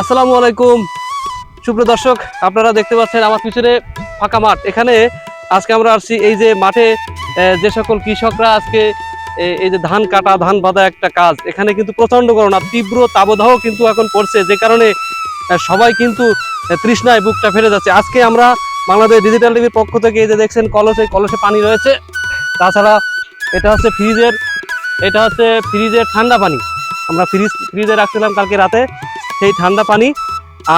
আসসালামু আলাইকুম। সুপ্রিয় দর্শক, আপনারা দেখতে পাচ্ছেন আমার পিছনে ফাঁকা মাঠ। এখানে আজকে আমরা আসছি এই যে মাঠে যে সকল কৃষকরা আজকে এই যে ধান কাটা, ধান বাঁধা একটা কাজ। এখানে কিন্তু প্রচণ্ড গরম তীব্র তাবদাহ কিন্তু এখন পড়ছে, যে কারণে সবাই কিন্তু তৃষ্ণায় বুকটা ফেলে যাচ্ছে। আজকে আমরা বাংলাদেশ ডিজিটাল টিভির পক্ষ থেকে এই যে দেখছেন কলসে কলসে পানি রয়েছে। তাছাড়া এটা হচ্ছে ফ্রিজের, এটা হচ্ছে ফ্রিজের ঠান্ডা পানি। আমরা ফ্রিজ, ফ্রিজে রাখছিলাম কালকে রাতে। সেই ঠান্ডা পানি।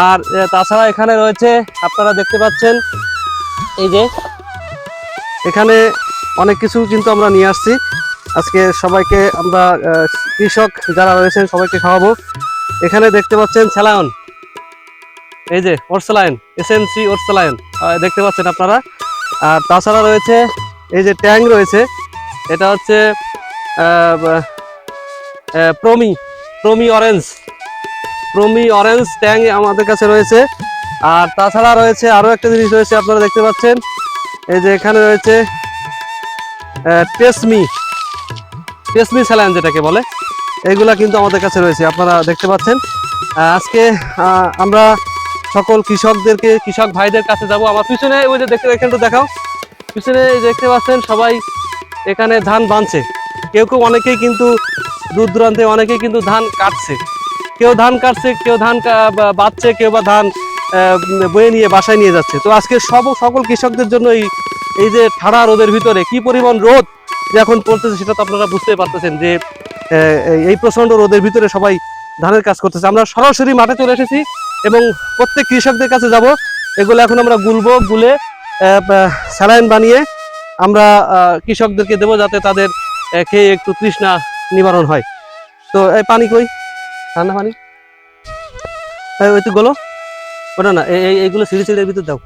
আর তাছাড়া এখানে রয়েছে, আপনারা দেখতে পাচ্ছেন, এই যে, এখানে অনেক কিছু কিন্তু আমরা নিয়ে আসছি। আজকে সবাইকে আমরা কৃষক যারা রয়েছেন সবাইকে খাওয়াবো। এখানে দেখতে পাচ্ছেন স্যালায়ন এই যে ওরসালায়ন এসএনসি ওরসালায়ন দেখতে পাচ্ছেন আপনারা। আর তাছাড়া রয়েছে, এই যে ট্যাং রয়েছে, এটা হচ্ছে Promi Promi orange. Promi orange Tang আমাদের কাছে রয়েছে। আর তাছাড়া রয়েছে আরও একটা জিনিস রয়েছে, আপনারা দেখতে পাচ্ছেন। এই যে এখানে রয়েছে টেসমি টেসমি স্যালাইন যেটাকে বলে এইগুলা কিন্তু আমাদের কাছে রয়েছে, আপনারা দেখতে পাচ্ছেন। আজকে আমরা সকল কৃষকদেরকে, কৃষক ভাইদের কাছে যাব। আমার পিছনে ওই যে দেখতে এখানে একটু দেখাও। পিছনে দেখতে পাচ্ছেন সবাই এখানে ধান বাঁধছে। কেউ কেউ অনেকেই কিন্তু দূর দূরান্তে, অনেকেই কিন্তু ধান কাটছে। কেউ ধান কাটছে, কেউ ধান বাঁচছে কেউ বা ধান বয়ে নিয়ে বাসায় নিয়ে যাচ্ছে। তো আজকে সব, সকল কৃষকদের জন্য এই এই যে ঠাড়া রোদের ভিতরে কি পরিমাণ রোদ যে এখন পড়তেছে সেটা তো আপনারা বুঝতে পারতেছেন যে এই- প্রচণ্ড রোদের ভিতরে সবাই ধানের কাজ করতেছে। আমরা সরাসরি মাঠে চলে এসেছি এবং প্রত্যেক কৃষকদের কাছে যাব। এগুলো এখন আমরা গুলবো, গুলে স্যালাইন বানিয়ে আমরা কৃষকদেরকে দেবো যাতে তাদের খেয়ে একটু তৃষ্ণা নিবারণ হয়। তো, এই পানি কই? ঠান্ডা পানি ওই তো গলো। ওটা না এই এই- এইগুলো সিঁড়ি সিঁড়ির ভিতর দাও।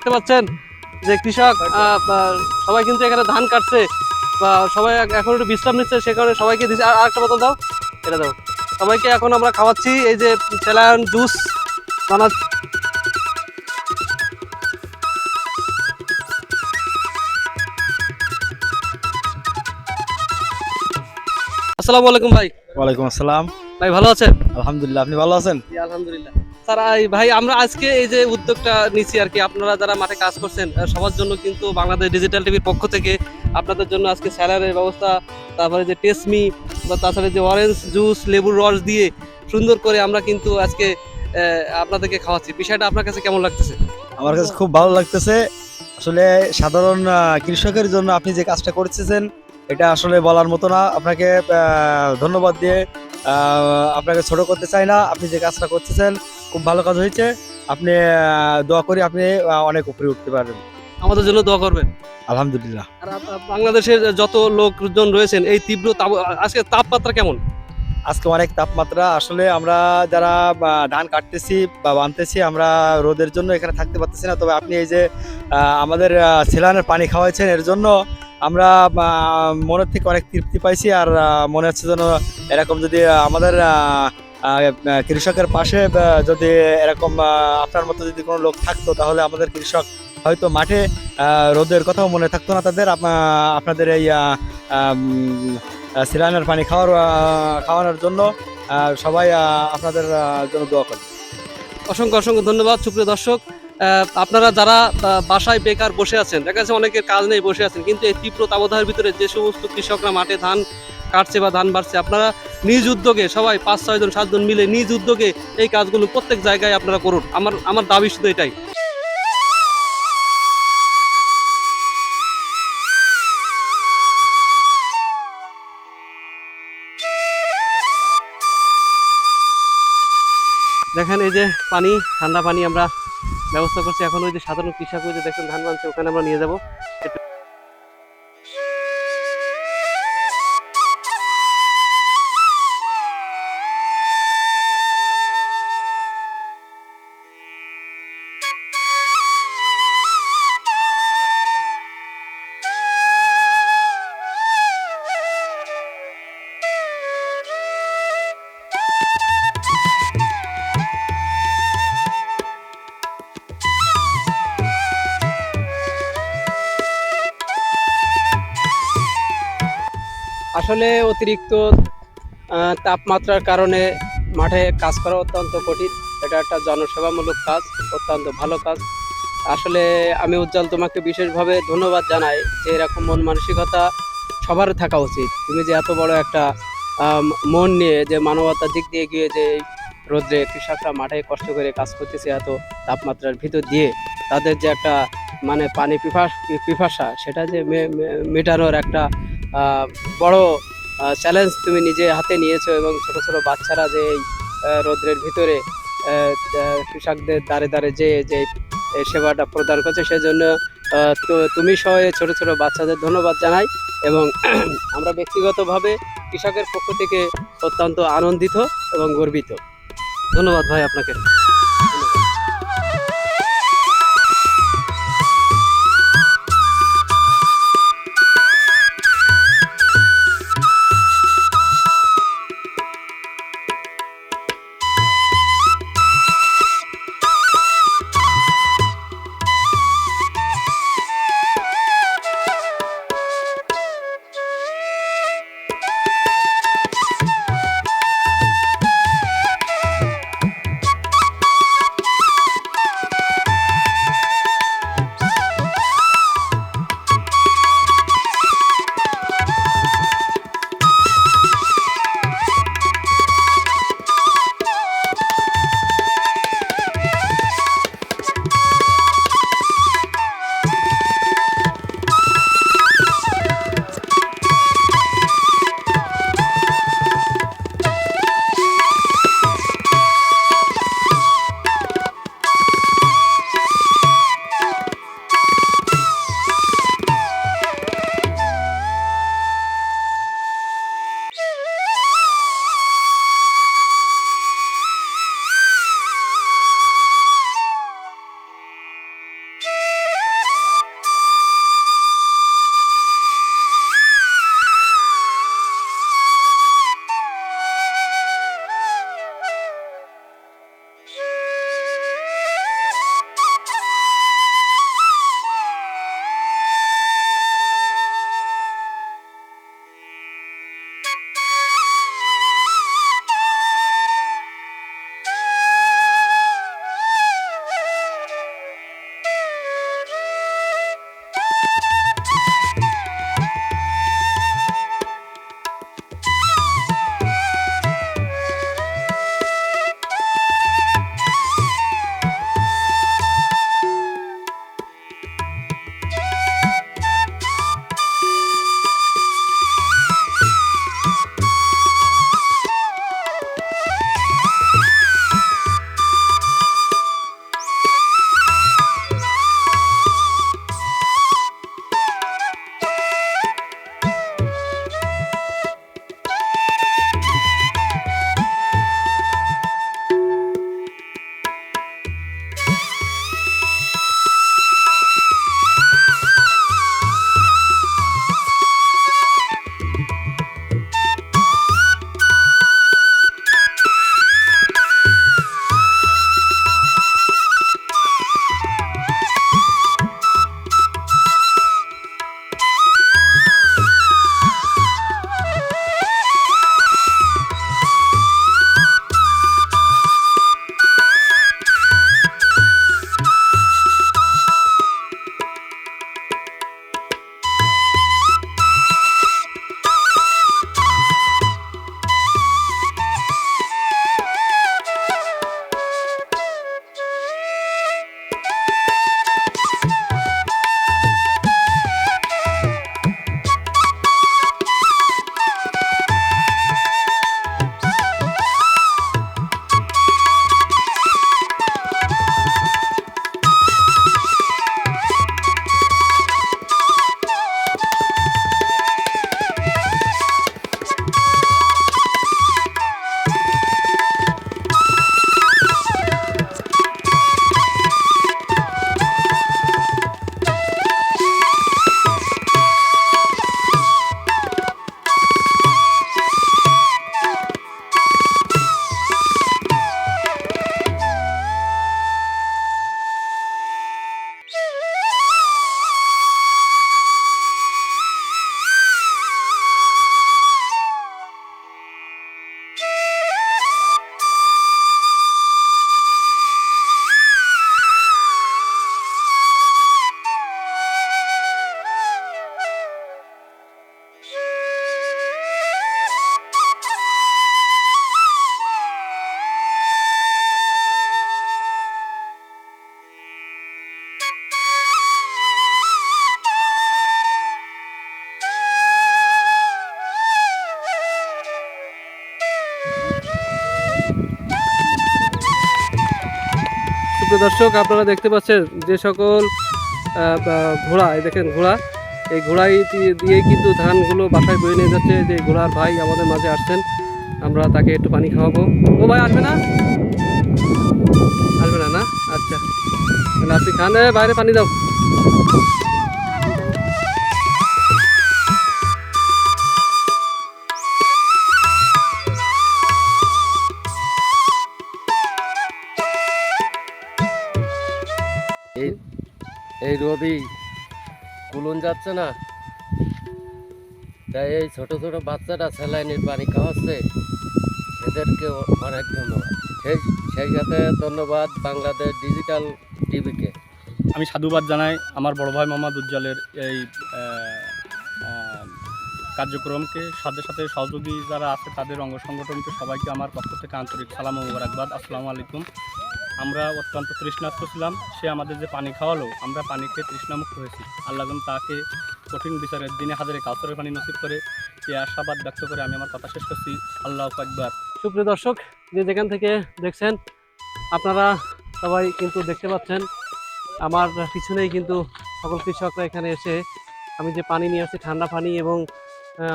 দেখতে পাচ্ছেন যে কৃষক সবাই কিন্তু এখানে ধান কাটছে বা সবাই এখন একটু বিশ্রাম নিচ্ছে সে কারণে সবাইকে দিচ্ছে আর একটা বোতল দাও এটা দাও। সবাইকে এখন আমরা খাওয়াচ্ছি এই যে স্যালায়ন জুস বানা আসসালামু আলাইকুম ভাই। ওয়ালাইকুম আসসালাম। ভাই ভালো আছেন? আলহামদুলিল্লাহ আপনি ভালো আছেন? আলহামদুলিল্লাহ। এই ভাই, আমরা আজকে এই যে উদ্যোগটা নিচ্ছি আর কি, আপনারা যারা মাঠে কাজ করছেন সবার জন্য কিন্তু বাংলাদেশ ডিজিটাল টিভির পক্ষ থেকে আপনাদের জন্য আজকে স্যালারের ব্যবস্থা, তারপরে যে টেসমি বা তাছাড়া যে অরেঞ্জ জুস লেবুর রস দিয়ে সুন্দর করে আমরা কিন্তু আজকে আপনাদেরকে খাওয়াচ্ছি। বিষয়টা আপনার কাছে কেমন লাগতেছে? আমার কাছে খুব ভালো লাগতেছে। আসলে সাধারণ কৃষকের জন্য আপনি যে কাজটা করতেছেন, এটা আসলে বলার মতো না। আপনাকে ধন্যবাদ দিয়ে আপনাকে ছোট করতে চাই না। আপনি যে কাজটা করতেছেন খুব ভালো কাজ হয়েছে। আপনি দোয়া করি আপনি অনেক উপরে উঠতে পারবেন। আমাদের জন্য দোয়া করবেন। আলহামদুলিল্লাহ। আর বাংলাদেশের যত লোকজন রয়েছেন এই তীব্র আজকে তাপমাত্রা কেমন? আজকে অনেক তাপমাত্রা। আসলে আমরা যারা ধান কাটতেছি বা বানতেছি আমরা রোদের জন্য এখানে থাকতে পারতেছি না। তবে আপনি এই যে আমাদের সেলানের পানি খাওয়াইছেন এর জন্য আমরা মনের থেকে অনেক তৃপ্তি পাইছি। আর মনে হচ্ছে যেন এরকম যদি আমাদের কৃষকের পাশে যদি এরকম আপনার মতো যদি কোনো লোক থাকতো, তাহলে আমাদের কৃষক হয়তো মাঠে রোদের কথাও মনে থাকতো না তাদের। আপনাদের এই সিলানের পানি খাওয়ার খাওয়ানোর জন্য সবাই আপনাদের জন্য দোয়া করে। অসংখ্য অসংখ্য ধন্যবাদ, সুপ্রিয় দর্শক। আপনারা যারা বাসায় বেকার বসে আছেন, দেখা যাচ্ছে অনেকের কাজ নেই, বসে আছেন, কিন্তু এই তীব্র তাবদাহের ভিতরে যে সমস্ত কৃষকরা মাঠে ধান কাটছে বা ধান বাড়ছে, আপনারা নিজ উদ্যোগে, সবাই পাঁচ ছয়জন সাতজন মিলে নিজ উদ্যোগে এই কাজগুলো প্রত্যেক জায়গায় আপনারা করুন। আমার আমার দাবি শুধু এটাই। দেখেন এই যে পানি, ঠান্ডা পানি আমরা ব্যবস্থা করছি। এখন ওই যে সাধারণ কৃষক যে দেখেন ধান বানছে, ওখানে আমরা নিয়ে যাব। আসলে অতিরিক্ত তাপমাত্রার কারণে মাঠে কাজ করা অত্যন্ত কঠিন। এটা একটা জনসেবামূলক কাজ, অত্যন্ত ভালো কাজ। আসলে আমি উজ্জ্বল তোমাকে বিশেষভাবে ধন্যবাদ জানাই যে এরকম মন মানসিকতা সবার থাকা উচিত। তুমি যে এত বড় একটা মন নিয়ে যে মানবতার দিক দিয়ে গিয়ে যে রোদ্রে কৃষকরা মাঠে কষ্ট করে কাজ করতেছে এত তাপমাত্রার ভিতর দিয়ে, তাদের যে একটা মানে পানি পিপাস, পিপাসা, সেটা যে মেটানোর একটা বড় চ্যালেঞ্জ তুমি নিজে হাতে নিয়েছো এবং ছোট ছোট বাচ্চারা যে এই রৌদ্রের ভিতরে কৃষকদের দাঁড়ে দাঁড়ে যে যে সেবাটা প্রদান করছে সেজন্য তো তুমি সহ ছোট ছোট বাচ্চাদের ধন্যবাদ জানাই এবং আমরা ব্যক্তিগতভাবে কৃষকের পক্ষ থেকে অত্যন্ত আনন্দিত এবং গর্বিত। ধন্যবাদ ভাই আপনাকে। দর্শক, আপনারা দেখতে পাচ্ছেন যে সকল ঘোড়া, এই দেখেন ঘোড়া। এই ঘোড়াই দিয়ে- কিন্তু ধানগুলো বাসায় বয়ে নিয়ে যাচ্ছে। যে ঘোড়ার ভাই আমাদের মাঝে আসছেন, আমরা তাকে একটু পানি খাওয়াবো। ও ভাই, আসবে না? আসবে না না? আচ্ছা। আপনি খান বাইরে পানি দাও। এই রবি, কুলুন যাচ্ছে না? তাই এই ছোট ছোট বাচ্চারা স্যালাইনের পানি খাওয়াচ্ছে। এদেরকে অনেক ধন্যবাদ। সেই সেই সাথে ধন্যবাদ বাংলাদেশ ডিজিটাল টিভিকে। আমি সাধুবাদ জানাই আমার বড় ভাই মোহাম্মদ উজ্জ্বলের এই কার্যক্রমকে। সাথে সাথে সহযোগী যারা আছে তাদের অঙ্গ সংগঠনকে সবাইকে আমার পক্ষ থেকে আন্তরিক সালাম ও আসসালামু আলাইকুম। আমরা অত্যন্ত তৃষ্ণার্ত ছিলাম, সে আমাদের যে পানি খাওয়ালো, আমরা পানি খেয়ে তৃষ্ণামুক্ত হয়েছি। আল্লাহ তাকে কঠিন বিচারের দিনে হাজারে কাউসরের পানি নসিব করে এই আশাবাদ ব্যক্ত করে আমি আমার কথা শেষ করছি। আল্লাহ আকবার। সুপ্রিয় দর্শক, যে যেখান থেকে দেখছেন, আপনারা সবাই কিন্তু দেখতে পাচ্ছেন, আমার পিছনেই কিন্তু সকল কৃষকরা এখানে এসে আমি যে পানি নিয়ে আসছি, ঠান্ডা পানি এবং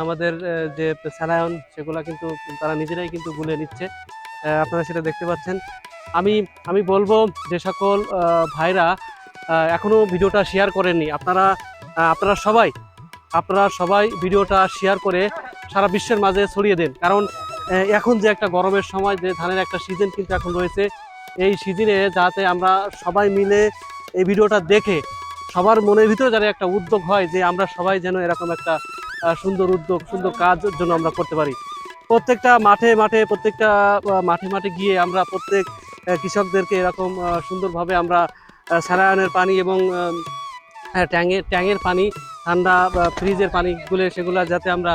আমাদের যে স্যালায়ন সেগুলো কিন্তু তারা নিজেরাই কিন্তু গুলে নিচ্ছে। আপনারা সেটা দেখতে পাচ্ছেন। আমি আমি বলব যে সকল ভাইরা আহ, এখনও ভিডিওটা শেয়ার করেননি। আপনারা আপনারা সবাই আপনারা সবাই ভিডিওটা শেয়ার করে সারা বিশ্বের মাঝে ছড়িয়ে দেন। কারণ এখন যে একটা গরমের সময় যে ধানের একটা সিজন কিন্তু এখন রয়েছে এই সিজনে যাতে আমরা সবাই মিলে এই ভিডিওটা দেখে সবার মনের ভিতরে যেন একটা উদ্যোগ হয় যে আমরা সবাই যেন এরকম একটা সুন্দর উদ্যোগ সুন্দর কাজ জন্য আমরা করতে পারি। প্রত্যেকটা মাঠে মাঠে প্রত্যেকটা মাঠে মাঠে গিয়ে আমরা প্রত্যেক কৃষকদেরকে এরকম সুন্দরভাবে আমরা স্যালায়নের পানি এবং হ্যাঁ, ট্যাঙের ট্যাঙের পানি ঠান্ডা ফ্রিজের পানিগুলো সেগুলো যাতে আমরা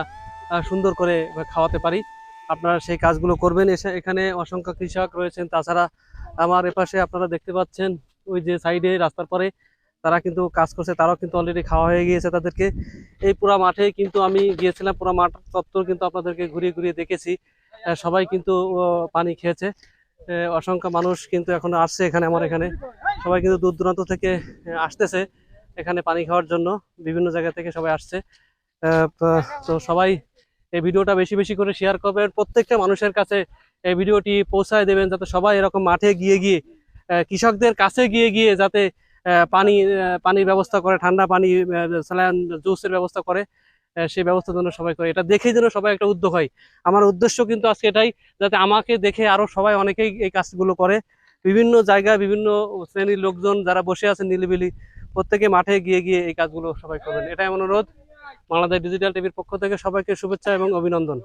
সুন্দর করে খাওয়াতে পারি। আপনারা সেই কাজগুলো করবেন। এসে এখানে অসংখ্য কৃষক রয়েছেন। তাছাড়া আমার এপাশে আপনারা দেখতে পাচ্ছেন ওই যে সাইডে রাস্তার পরে তারা কিন্তু কাজ করছে। তারাও কিন্তু অলরেডি খাওয়া হয়ে গিয়েছে তাদেরকে। এই পুরা মাঠে কিন্তু আমি গিয়েছিলাম পুরা মাঠ চত্বর কিন্তু আপনাদেরকে ঘুরিয়ে ঘুরিয়ে দেখেছি। সবাই কিন্তু পানি খেয়েছে। অসংখ্য মানুষ কিন্তু এখন আসছে এখানে, আমার এখানে। সবাই কিন্তু দূর দূরান্ত থেকে আসতেছে এখানে পানি খাওয়ার জন্য, বিভিন্ন জায়গা থেকে সবাই আসছে। তো সবাই এই ভিডিওটা বেশি বেশি করে শেয়ার করবেন, প্রত্যেকটা মানুষের কাছে এই ভিডিওটি পৌঁছায় দেবেন, যাতে সবাই এরকম মাঠে গিয়ে গিয়ে কৃষকদের কাছে গিয়ে গিয়ে যাতে পানি পানির ব্যবস্থা করে, ঠান্ডা পানি স্যালাইন জুসের ব্যবস্থা করে। সেই ব্যবস্থা যেন সবাই করে। এটা দেখে যেন সবাই একটা উদ্যোগ হয়। আমার উদ্দেশ্য কিন্তু আজকে এটাই, যাতে আমাকে দেখে আরও সবাই অনেকেই এই কাজগুলো করে। বিভিন্ন জায়গায় বিভিন্ন শ্রেণির লোকজন যারা বসে আছেন নিলিবিলি, প্রত্যেকে মাঠে গিয়ে গিয়ে এই কাজগুলো সবাই করবেন। এটাই অনুরোধ। বাংলাদেশ ডিজিটাল টিভির পক্ষ থেকে সবাইকে শুভেচ্ছা এবং অভিনন্দন।